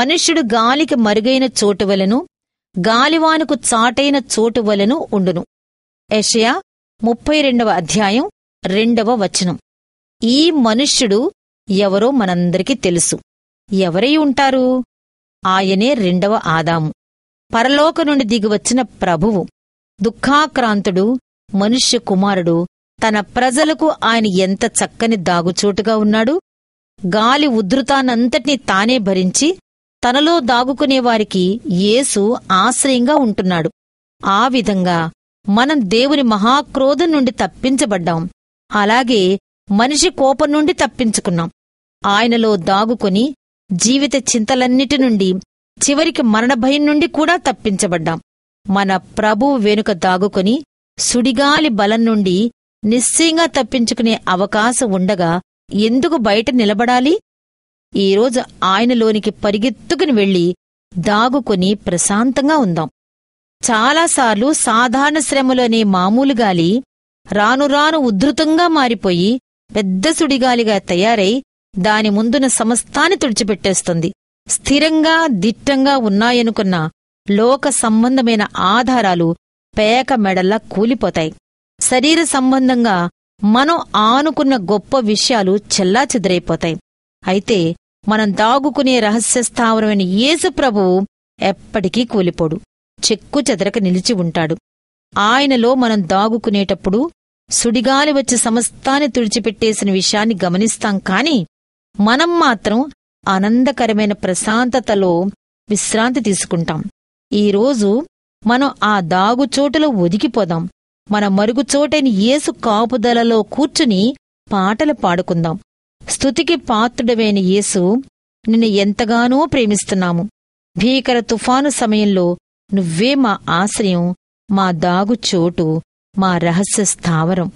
మనుష్యుడు గాలికి మరుగైన చోటు వలను గాలివానుకు చాటైన చోటు వలను ఉండును. యషయా ముప్పై రెండవ అధ్యాయం రెండవ వచనం. ఈ మనుష్యుడు ఎవరో మనందరికీ తెలుసు. ఎవరై ఉంటారు? ఆయనే రెండవ ఆదాము. పరలోక నుండి దిగివచ్చిన ప్రభువు దుఃఖాక్రాంతుడు మనుష్య కుమారుడు తన ప్రజలకు ఆయన ఎంత చక్కని దాగుచోటుగా ఉన్నాడు? గాలి ఉధృతానంతటినీ తానే భరించి తనలో దాగుకునే వారికి యేసు ఆశ్రయంగా ఉంటున్నాడు. ఆ విధంగా మనం దేవుని మహాక్రోధం నుండి తప్పించబడ్డాం. అలాగే మనిషి కోపం నుండి తప్పించుకున్నాం. ఆయనలో దాగుకొని జీవిత చింతలన్నిటి నుండి చివరికి మరణ భయం నుండి కూడా తప్పించబడ్డాం. మన ప్రభువు వెనుక దాగుకొని సుడిగాలి బలం నుండి నిశ్చయంగా తప్పించుకునే అవకాశం ఉండగా ఎందుకు బయట నిలబడాలి? ఈరోజు ఆయనలోనికి పరిగెత్తుకుని వెళ్ళి దాగుకొని ప్రశాంతంగా ఉందాం. చాలాసార్లు సాధారణ శ్రమలోనే మామూలు గాలి రాను రాను ఉధృతంగా మారిపోయి పెద్ద సుడిగాలిగా తయారై దాని ముందున సమస్తాన్ని తుడిచిపెట్టేస్తుంది. స్థిరంగా దిట్టంగా ఉన్నాయనుకున్న లోక సంబంధమైన ఆధారాలు పేక మెడల్లా కూలిపోతాయి. శరీర సంబంధంగా మనం ఆనుకున్న గొప్ప విషయాలు చెల్లాచెదరైపోతాయి. అయితే మనం దాగుకునే రహస్య స్థావరమైన యేసు ప్రభువు ఎప్పటికీ కూలిపోడు. చెక్కు చెదరక నిలిచి ఉంటాడు. ఆయనలో మనం దాగుకునేటప్పుడు సుడిగాలి వచ్చి సమస్తాన్ని తుడిచిపెట్టేసిన విషయాన్ని గమనిస్తాం కాని మనం మాత్రం ఆనందకరమైన ప్రశాంతతలో విశ్రాంతి తీసుకుంటాం. ఈరోజు మనం ఆ దాగుచోటులో ఒదిగిపోదాం. మన మరుగుచోటైన యేసు కాపుదలలో కూర్చుని పాటలు పాడుకుందాం. స్థుతికి పాత్రుడవైన యేసు నిన్ను ఎంతగానో ప్రేమిస్తున్నాము. భీకర తుఫాను సమయంలో నువ్వే మా ఆశ్రయం మా దాగుచోటు మా రహస్య స్థావరం.